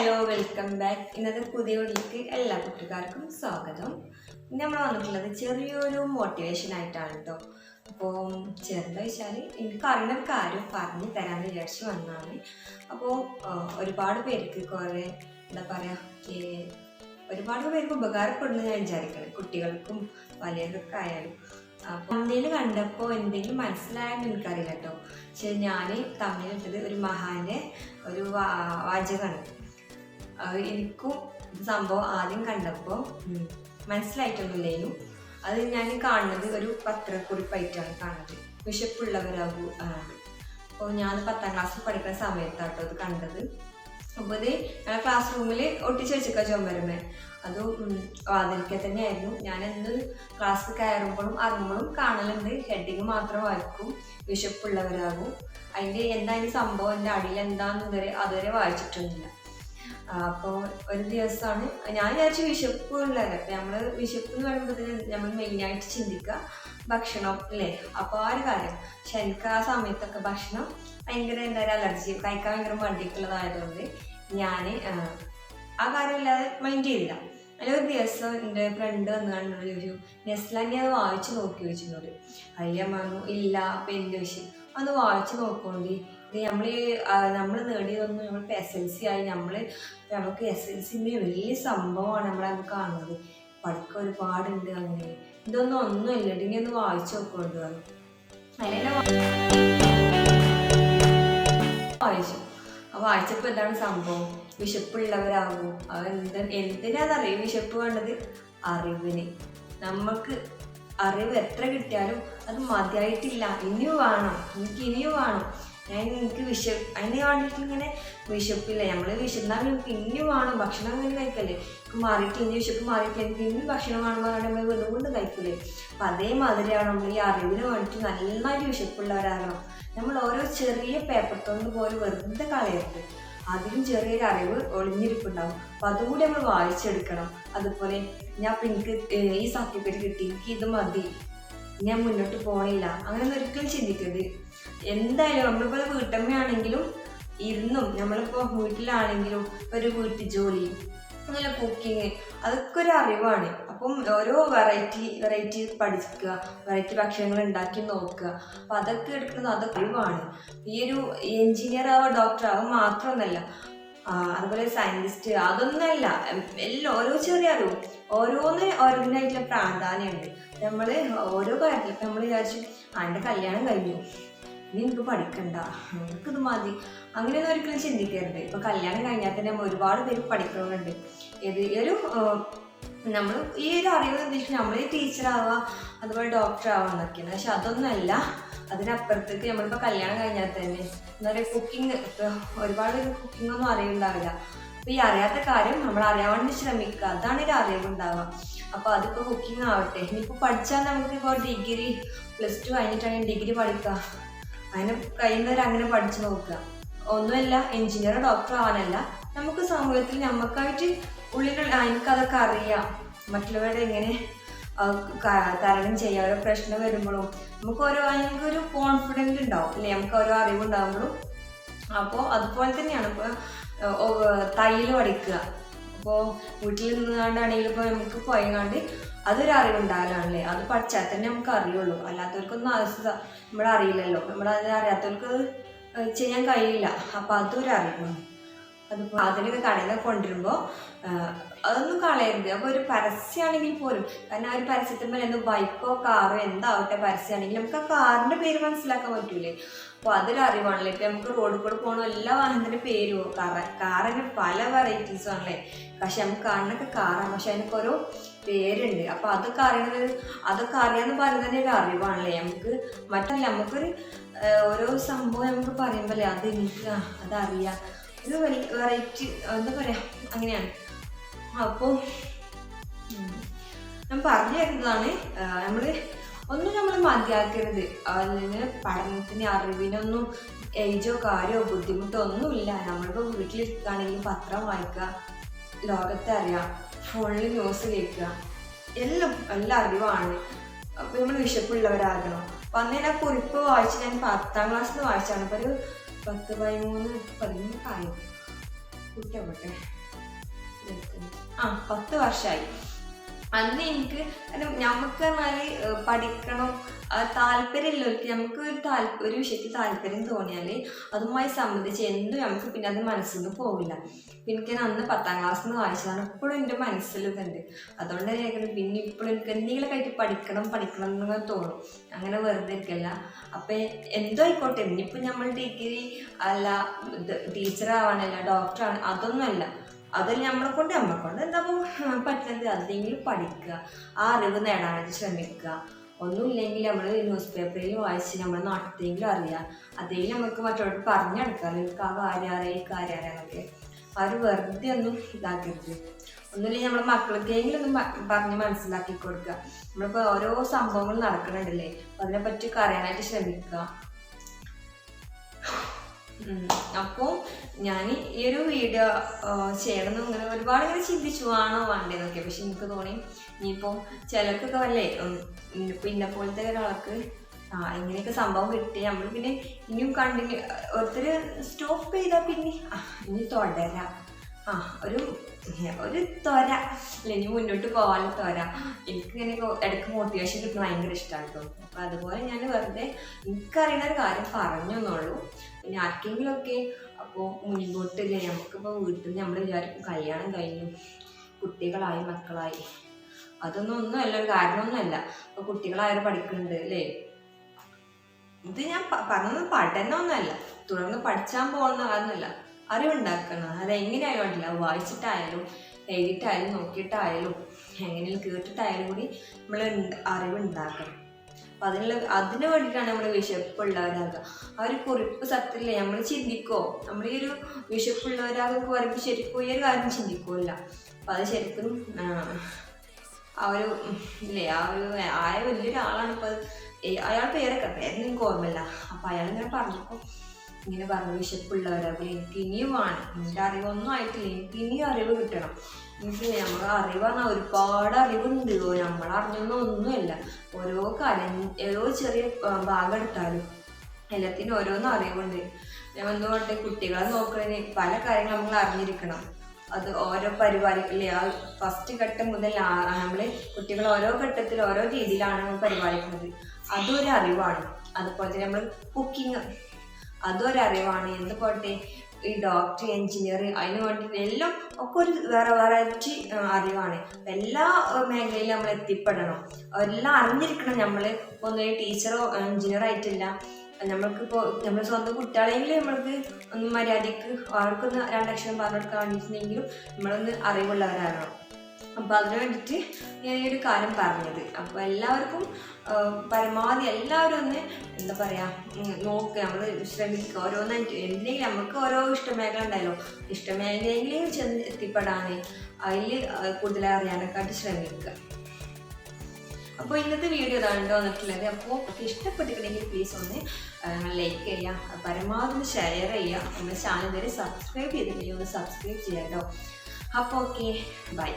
Hello welcome back ഇന്നത്തെ പുതിയ വീട്ടിലേക്ക് എല്ലാ കുട്ടിക്കാർക്കും സ്വാഗതം. ഇന്ന് നമ്മൾ വന്നിട്ടുള്ളത് ചെറിയൊരു മോട്ടിവേഷൻ ആയിട്ടാണ് കേട്ടോ അപ്പോൾ ചെറുതെന്ന് വെച്ചാൽ എനിക്ക് അറിയുന്ന കാര്യം പറഞ്ഞു തരാമെന്ന് വിചാരിച്ച് വന്നതാണ്. അപ്പോൾ ഒരുപാട് പേർക്ക് കുറേ എന്താ പറയുക ഒരുപാട് പേർക്ക് ഉപകാരപ്പെടുന്നു ഞാൻ വിചാരിക്കണം. കുട്ടികൾക്കും വലിയവർക്കും ആയാലും. അപ്പോൾ എന്തെങ്കിലും കണ്ടപ്പോൾ എന്തെങ്കിലും മനസ്സിലായെന്ന് എനിക്കറിയില്ല കേട്ടോ പക്ഷെ ഞാൻ തമ്മിലിട്ടത് ഒരു മഹാന്റെ ഒരു വാചകമാണ്. എനിക്കും സംഭവം ആദ്യം കണ്ടപ്പോൾ മനസ്സിലായിട്ടൊന്നുമില്ലേനു. അത് ഞാൻ കാണുന്നത് ഒരു പത്രക്കുറിപ്പായിട്ടാണ് കാണുന്നത്. വിശപ്പുള്ളവരാകൂ ആണ് അപ്പോൾ ഞാൻ പത്താം ക്ലാസ്സിൽ പഠിക്കുന്ന സമയത്താട്ടോ അത് കണ്ടത്. അപ്പോൾ ഇത് ഞങ്ങൾ ക്ലാസ് റൂമിൽ ഒട്ടിച്ച് വെച്ചേക്കാം ചുമരുമേ. അത് വാതിൽക്കെ തന്നെയായിരുന്നു. ഞാൻ ക്ലാസ് കയറുമ്പോഴും ഇറങ്ങുമ്പോഴും കാണലുണ്ട്. ഹെഡിങ് മാത്രം വായിക്കും. വിശപ്പുള്ളവരാകും. അതിന്റെ എന്താ അതിന്റെ സംഭവം? എന്റെ അടിയിൽ എന്താണെന്ന് ഇതുവരെ അതുവരെ വായിച്ചിട്ടൊന്നുമില്ല. അപ്പോൾ ഒരു ദിവസമാണ് ഞാൻ വിചാരിച്ചു വിശപ്പ് ഉള്ളത് അപ്പം നമ്മൾ വിശപ്പ് എന്ന് പറയുമ്പോഴത്തേന് നമ്മൾ മെയിനായിട്ട് ചിന്തിക്കുക ഭക്ഷണം അല്ലേ അപ്പോൾ ആ ഒരു കാര്യം. പക്ഷെ എനിക്ക് ആ സമയത്തൊക്കെ ഭക്ഷണം ഭയങ്കര എന്താ പറയുക അലർജി കഴിക്കാൻ ഭയങ്കര മടിക്കുള്ളതായതുകൊണ്ട് ഞാൻ ആ കാര്യമില്ലാതെ മൈൻഡ് ചെയ്തില്ല. അതിൽ ഒരു ദിവസം എന്റെ ഫ്രണ്ട് വന്ന് കണ്ടിട്ട് ചോദിച്ചു നെസ്ലാൻഡി അത് വായിച്ച് നോക്കി? വെച്ചിട്ടുണ്ട് പറഞ്ഞു ഇല്ല അപ്പം എന്റെ വിഷയം അത് വായിച്ച് നോക്കോണ്ടി ഇത് നമ്മൾ നമ്മൾ നേടിയതൊന്നും നമ്മൾ എസ് എൽ സി ആയി നമ്മൾ നമുക്ക് എസ് എൽ സിന്റെ വലിയ സംഭവമാണ് നമ്മളത് കാണുന്നത്. പഠിക്കാൻ ഒരുപാടുണ്ട് അങ്ങനെ. ഇതൊന്നും ഒന്നുമില്ല ഇനി ഒന്ന് വായിച്ചു നോക്കുന്നുണ്ട് അങ്ങനെ വായിച്ചു. വായിച്ചപ്പോൾ എന്താണ് സംഭവം? വിശപ്പുള്ളവരാകും അവർ എന്ത് എന്തിനാണെന്നറിയും വിശപ്പ് വേണ്ടത് അറിവിന്. നമുക്ക് അറിവ് എത്ര കിട്ടിയാലും അത് മതിയായിട്ടില്ല. ഇനിയും വേണം. എനിക്ക് ഇനിയും വേണം. ഞാൻ എനിക്ക് വിശ അതിന്റെ കണ്ടിട്ട് ഇങ്ങനെ വിശപ്പില്ല. നമ്മൾ വിശന്നാൽ നമുക്ക് ഇനിയും വേണം. ഭക്ഷണം അങ്ങനെ കഴിക്കല്ലേ? മാറിയിട്ട് ഇനി വിശപ്പ് മാറിയിട്ട് എനിക്ക് ഇനി ഭക്ഷണം വേണം പറഞ്ഞാൽ നമ്മൾ വീണ്ടും കൊണ്ട് കഴിക്കില്ലേ അപ്പം അതേമാതിരിയാണ് നമ്മൾ ഈ അറിവിന് വേണ്ടിയിട്ട് നന്നായിട്ട് വിശപ്പുള്ളവരാകണം. നമ്മൾ ഓരോ ചെറിയ പേപ്പർ പോലും വെറുതെ കളയരുത്. അതിലും ചെറിയൊരു അറിവ് ഒളിഞ്ഞിരിപ്പുണ്ടാവും. അപ്പം അതുകൂടി നമ്മൾ വായിച്ചെടുക്കണം. അതുപോലെ ഞാൻ അപ്പം എനിക്ക് ഈ സർട്ടിഫിക്കറ്റ് കിട്ടി. എനിക്ക് ഇത് മതി. ഞാൻ മുന്നോട്ട് പോകണില്ല അങ്ങനെയൊന്നും ഒരിക്കലും ചിന്തിക്കരുത്. എന്തായാലും നമ്മളിപ്പോൾ വീട്ടമ്മയാണെങ്കിലും ഇരുന്നും നമ്മളിപ്പോൾ വീട്ടിലാണെങ്കിലും ഒരു വീട്ടു ജോലി അങ്ങനെ കുക്കിങ് അതൊക്കെ ഒരു അറിവാണ്. അപ്പം ഓരോ വെറൈറ്റി വെറൈറ്റി പഠിക്കുക വെറൈറ്റി ഭക്ഷണങ്ങൾ ഉണ്ടാക്കി നോക്കുക. അപ്പം അതൊക്കെ എടുക്കുന്നത് അതൊക്കെ അറിവാണ്. ഈ ഒരു എഞ്ചിനീയർ ആവുക ഡോക്ടർ ആവുക മാത്രമൊന്നല്ല. അതുപോലെ സയന്റിസ്റ്റ് അതൊന്നല്ല. എല്ലാം ഓരോ ചെറിയ അറിവും. ഓരോന്ന് ഓരോന്നിനായിട്ടുള്ള പ്രാധാന്യമുണ്ട്. നമ്മൾ ഓരോ കാര്യത്തിലും നമ്മൾ വിചാരിച്ചു അതിന്റെ കല്യാണം കഴിഞ്ഞു. ഇനി എനിക്ക് പഠിക്കണ്ട. എനിക്കിത് മതി. അങ്ങനെയൊന്നും ഒരിക്കലും ചിന്തിക്കരുത്. ഇപ്പൊ കല്യാണം കഴിഞ്ഞാൽ തന്നെ ഒരുപാട് പേര് പഠിക്കുന്നുണ്ട് ഇത് ഒരു നമ്മൾ ഈ ഒരു അറിവ് എന്താ നമ്മൾ ഈ ടീച്ചറാവുക അതുപോലെ ഡോക്ടർ ആവുക എന്നൊക്കെയാണ്. പക്ഷെ അതൊന്നുമല്ല അതിനപ്പുറത്തേക്ക് നമ്മളിപ്പോൾ കല്യാണം കഴിഞ്ഞാൽ തന്നെ എന്താ പറയുക കുക്കിംഗ് ഒരുപാട് പേര് കുക്കിംഗ് ഒന്നും അറിയുണ്ടാവില്ല. അപ്പോൾ ഈ അറിയാത്ത കാര്യം നമ്മൾ അറിയാൻ വേണ്ടി ശ്രമിക്കുക. അതാണ് ഒരു അറിവുണ്ടാവുക അപ്പോൾ അതിപ്പോൾ കുക്കിംഗ് ആവട്ടെ. ഇനിയിപ്പോൾ പഠിച്ചാൽ നമുക്ക് ഇപ്പോൾ ഡിഗ്രി പ്ലസ് ടു കഴിഞ്ഞിട്ടാണെങ്കിൽ ഡിഗ്രി പഠിക്കുക അങ്ങനെ കഴിയുന്നവർ അങ്ങനെ പഠിച്ചു നോക്കുക. ഒന്നുമല്ല എഞ്ചിനീയർ ഡോക്ടർ ആവാനല്ല. നമുക്ക് സമൂഹത്തിൽ നമുക്കായിട്ട് ഉള്ളിലുള്ള എനിക്കതൊക്കെ അറിയാം. മറ്റുള്ളവരുടെ എങ്ങനെ തരണം ചെയ്യാം. ഓരോ പ്രശ്നം വരുമ്പോഴും നമുക്ക് ഓരോ ഒരു കോൺഫിഡന്റ് ഉണ്ടാവും. അല്ലേ? നമുക്ക് ഓരോ അറിവുണ്ടാകുമ്പോഴും അപ്പോൾ അതുപോലെ തന്നെയാണ് ഇപ്പോൾ തയ്യൽ പഠിക്കുക. അപ്പോൾ വീട്ടിൽ നിന്നുകൊണ്ടാണെങ്കിലും ഇപ്പോൾ നമുക്ക് പോയങ്ങാണ്ട് അതൊരു അറിവുണ്ടാകലാണല്ലേ? അത് പഠിച്ചാൽ തന്നെ നമുക്ക് അറിയുള്ളൂ. അല്ലാത്തവർക്കൊന്നും അവസ്ഥ നമ്മളെ അറിയില്ലല്ലോ. നമ്മളത് അറിയാത്തവർക്ക് ചെയ്യാൻ കഴിയില്ല. അപ്പം അതൊരു അറിവാണ്. അതിപ്പോൾ അതിനൊക്കെ നിന്ന് കൊണ്ടുവരുമ്പോൾ അതൊന്നും കളയരുത്. അപ്പോൾ ഒരു പരസ്യമാണെങ്കിൽ പോലും കാരണം ആ ഒരു പരസ്യത്തിന്മേൽ എന്ത് ബൈക്കോ കാറോ എന്താവട്ടെ പരസ്യമാണെങ്കിൽ നമുക്ക് ആ കാറിന്റെ പേര് മനസ്സിലാക്കാൻ പറ്റൂലേ. അപ്പോൾ അതൊരു അറിവാണല്ലേ. ഇപ്പം നമുക്ക് റോഡിൽ കൂടെ പോകണ എല്ലാ വാഹനത്തിന്റെ പേരും കാർ കാറിന്റെ പല വെറൈറ്റീസും ആണല്ലേ. പക്ഷെ നമുക്ക് കാണുന്നൊക്കെ കാണാം. പക്ഷെ അതിനൊക്കെ ഓരോ പേരുണ്ട്. അപ്പോൾ അതൊക്കെ അറിയണത് അതൊക്കെ അറിയാന്ന് പറയുന്നത് തന്നെ ഒരു അറിവാണല്ലേ? നമുക്ക് മറ്റല്ല നമുക്കൊരു ഓരോ സംഭവം നമുക്ക് പറയുമ്പോലെ അത് എനിക്ക് അതറിയാം. ഒരു വെറൈറ്റി എന്താ പറയുക അങ്ങനെയാണ്. അപ്പോൾ ഞാൻ പറഞ്ഞു തരുന്നതാണ് നമ്മൾ ഒന്നും നമ്മൾ മതിയാക്കരുത്. അതിന് പഠനത്തിന് അറിവിനൊന്നും ഏജോ കാര്യമോ ബുദ്ധിമുട്ടോ ഒന്നുമില്ല. നമ്മളിപ്പോൾ വീട്ടിലിരിക്കുകയാണെങ്കിൽ പത്രം വായിക്കുക ലോകത്തെ അറിയാം. ഫോണിൽ ന്യൂസ് കേൾക്കുക. എല്ലാം എല്ലാ അറിവാണ്. അപ്പോൾ നമ്മൾ വിശപ്പുള്ളവരാകണം. അപ്പം അന്ന് ഞാൻ ആ കുറിപ്പ് വായിച്ച് ഞാൻ പത്താം ക്ലാസ്സിൽ വായിച്ചാണ് അപ്പോൾ ഒരു പത്ത് പതിമൂന്ന് പതിമൂന്ന് കാര്യം കുട്ടിയാവട്ടെ ആ പത്ത് വർഷമായി അന്ന് എനിക്ക് നമുക്ക് പറഞ്ഞാൽ പഠിക്കണം താല്പര്യമുള്ളവർക്ക് നമുക്ക് ഒരു താല്പര്യം ഒരു വിഷയത്തിൽ താല്പര്യം തോന്നിയാൽ അതുമായി സംബന്ധിച്ച് എന്തും നമുക്ക് പിന്നെ അത് മനസ്സിൽ നിന്ന് പോവില്ല എനിക്ക് അന്ന് പത്താം ക്ലാസ്സിൽ നിന്ന് വായിച്ചതാണ്. ഇപ്പോഴും എന്റെ മനസ്സിൽ അതുകൊണ്ട് തന്നെ പിന്നെ ഇപ്പോഴും എനിക്ക് എന്തെങ്കിലും ആയിട്ട് പഠിക്കണം പഠിക്കണം എന്ന് തോന്നും. അങ്ങനെ വെറുതെ ഇരിക്കല്ല. അപ്പം എന്തോ ആയിക്കോട്ടെ. ഇനിയിപ്പോൾ നമ്മൾ ഡിഗ്രി അല്ല ടീച്ചർ ഡോക്ടറാണ് അതൊന്നുമല്ല. അതിൽ നമ്മളെ കൊണ്ട്? നമ്മളെ കൊണ്ട് എന്താ പറ്റുന്നത് അതെങ്കിലും പഠിക്കുക ആ അറിവ് നേടാനായിട്ട് ശ്രമിക്കുക. ഒന്നുമില്ലെങ്കിൽ നമ്മൾ ന്യൂസ് പേപ്പറിൽ വായിച്ച് നമ്മുടെ നാട്ടിലെങ്കിലും അറിയാം അതേ നമുക്ക് മറ്റുള്ളവർ പറഞ്ഞെടുക്കാം നിങ്ങൾക്ക് ആ കാര്യം അറിയാം ഈ കാര്യം അറിയാന്നൊക്കെ ആരും വെറുതെ ഒന്നും ഇതാക്കരുത്. ഒന്നുമില്ലെങ്കിൽ നമ്മളെ മക്കൾക്കെങ്കിലും ഒന്ന് പറഞ്ഞ് മനസ്സിലാക്കി കൊടുക്കുക. നമ്മളിപ്പോൾ ഓരോ സംഭവങ്ങൾ നടക്കുന്നുണ്ടല്ലേ അപ്പോൾ അതിനെപ്പറ്റി അറിയാനായിട്ട് ശ്രമിക്കുക. അപ്പോൾ ഞാൻ ഈ ഒരു വീഡിയോ ചെയ്യണം ഇങ്ങനെ ഒരുപാട് ഇങ്ങനെ ചിന്തിച്ചു ആണോ വേണ്ടതെന്നൊക്കെ പക്ഷെ എനിക്ക് തോന്നി ഇനിയിപ്പോൾ ചിലർക്കൊക്കെ വല്ലേ പിന്നെ പോലത്തെ ഒരാൾക്ക് ആ ഇങ്ങനെയൊക്കെ സംഭവം കിട്ടി. നമ്മൾ പിന്നെ ഇനിയും കണ്ടിന്യൂ ഒരുത്തര് സ്റ്റോപ്പ് ചെയ്താൽ പിന്നെ ഇനി തുടരാം. ആ ഒരു ഒരു തൊര അല്ല ഇനി മുന്നോട്ട് പോകാൻ തൊര എനിക്ക് ഇങ്ങനെ ഇടയ്ക്ക് മോട്ടിവേഷൻ കിട്ടുന്ന ഭയങ്കര ഇഷ്ടമാണ് കേട്ടോ. അപ്പം അതുപോലെ ഞാൻ വെറുതെ എനിക്കറിയുന്ന ഒരു കാര്യം പറഞ്ഞു എന്നുള്ളൂ പിന്നെ ആർക്കെങ്കിലുമൊക്കെ അപ്പോൾ മുൻപോട്ടില്ലേ നമുക്കിപ്പോൾ വീട്ടിൽ നമ്മൾ വിചാരിക്കും കല്യാണം കഴിഞ്ഞു കുട്ടികളായി മക്കളായി. അതൊന്നും ഒന്നുമല്ല ഒരു കാരണമൊന്നുമല്ല അപ്പോൾ കുട്ടികളായാലും പഠിക്കുന്നുണ്ട് അല്ലേ ഇത് ഞാൻ പറഞ്ഞത് പഠനമൊന്നുമല്ല തുടർന്ന് പഠിച്ചാൻ പോകുന്ന കാരണമല്ല അറിവുണ്ടാക്കണം അതെങ്ങനെയായാലും വേണ്ടില്ല വായിച്ചിട്ടായാലും എഴുതിയിട്ടായാലും നോക്കിയിട്ടായാലും എങ്ങനെയും കേട്ടിട്ടായാലും കൂടി നമ്മൾ അറിവുണ്ടാക്കണം അപ്പം അതിനുള്ള അതിന് വേണ്ടിയിട്ടാണ് നമ്മൾ വിശപ്പുള്ളവരാകുക. ആ ഒരു കുറിപ്പ് സത്യല്ലേ നമ്മൾ ചിന്തിക്കോ. നമ്മൾ ഈ ഒരു വിശപ്പുള്ളവരാകുമ്പോൾ പറയുമ്പോൾ ശരിക്കും ഈ ഒരു കാര്യം ചിന്തിക്കില്ല. അപ്പം അത് ശരിക്കും ആ, ഒരു ഇല്ലേ ആ ഒരു ആയ വലിയൊരാളാണ് ഇപ്പോൾ അയാൾ പേരൊക്കെ പേരൊന്നും എനിക്ക് ഓർമ്മയില്ല. അപ്പം അയാൾ ഇങ്ങനെ പറഞ്ഞപ്പോൾ ഇങ്ങനെ പറഞ്ഞു വിശപ്പുള്ളവരാകും എനിക്ക് ഇനിയും വേണം എന്റെ അറിവൊന്നും ആയിട്ടില്ല എനിക്ക് ഇനിയും അറിവ് കിട്ടണം. എനിക്ക് നമ്മൾ അറിവാണ് ഒരുപാട് അറിവുണ്ട്. നമ്മൾ അറിഞ്ഞൊന്നും ഒന്നുമില്ല. ഓരോ കാര്യം ഓരോ ചെറിയ ഭാഗം എടുത്താലും എല്ലാത്തിനും ഓരോന്നും അറിവുണ്ട്. ഞാൻ എന്തുകൊണ്ട് കുട്ടികളെ നോക്കുന്നതിന് പല കാര്യങ്ങളും നമ്മൾ അറിഞ്ഞിരിക്കണം. അത് ഓരോ പരിപാലിക്കില്ലേ ആ ഫസ്റ്റ് ഘട്ടം മുതൽ നമ്മൾ കുട്ടികൾ ഓരോ ഘട്ടത്തിൽ ഓരോ രീതിയിലാണ് നമ്മൾ പരിപാലിക്കുന്നത്. അതൊരു അറിവാണ്. അതുപോലെ തന്നെ നമ്മൾ കുക്കിംഗ് അതൊരറിവാണ്. എന്ത് പോട്ടെ? ഈ ഡോക്ടർ എഞ്ചിനീയർ അതിന് വേണ്ടിയിട്ട് എല്ലാം ഒക്കെ ഒരു വേറെ വെറൈറ്റി അറിവാണ്. എല്ലാ മേഖലയിലും നമ്മൾ എത്തിപ്പെടണം. എല്ലാം അറിഞ്ഞിരിക്കണം നമ്മൾ. ഒന്നും ടീച്ചറോ എൻജിനീയറോ ആയിട്ടില്ല. നമ്മൾക്ക് നമ്മൾക്കിപ്പോൾ നമ്മൾ സ്വന്തം കുട്ടികളെങ്കിലും നമ്മൾക്ക് ഒന്ന് മര്യാദയ്ക്ക് അവർക്കൊന്ന് രണ്ടക്ഷരം പറഞ്ഞു കൊടുക്കാൻ വേണ്ടിയിട്ടുണ്ടെങ്കിലും നമ്മളൊന്ന് അറിവുള്ളവരാകണം. അപ്പോൾ അതിന് വേണ്ടിയിട്ട് ഞാൻ ഈ ഒരു കാര്യം പറഞ്ഞത്. അപ്പോൾ എല്ലാവർക്കും പരമാവധി എല്ലാവരും ഒന്ന് എന്താ പറയുക നോക്കുക നമ്മൾ ശ്രമിക്കുക. ഓരോന്നായിട്ട് എന്തെങ്കിലും നമുക്ക് ഓരോ ഇഷ്ടമേഖല ഉണ്ടല്ലോ. ഇഷ്ടമേഖലയിൽ ചെന്ന് എത്തിപ്പെടാൻ അതിൽ കൂടുതൽ അറിയാനൊക്കെ ശ്രമിക്കുക. അപ്പോൾ ഇന്നത്തെ വീഡിയോ ഇതാണ് വന്നിട്ടുള്ളത്. അപ്പോൾ ഇഷ്ടപ്പെട്ടിട്ടുണ്ടെങ്കിൽ പ്ലീസ് ഒന്ന് ലൈക്ക് ചെയ്യുക. പരമാവധി ഒന്ന് ഷെയർ ചെയ്യുക. നമ്മുടെ ചാനൽ വരെ സബ്സ്ക്രൈബ് ചെയ്തിട്ടുണ്ടെങ്കിൽ ഒന്ന് സബ്സ്ക്രൈബ് ചെയ്യാം കേട്ടോ അപ്പോൾ ഓക്കെ ബൈ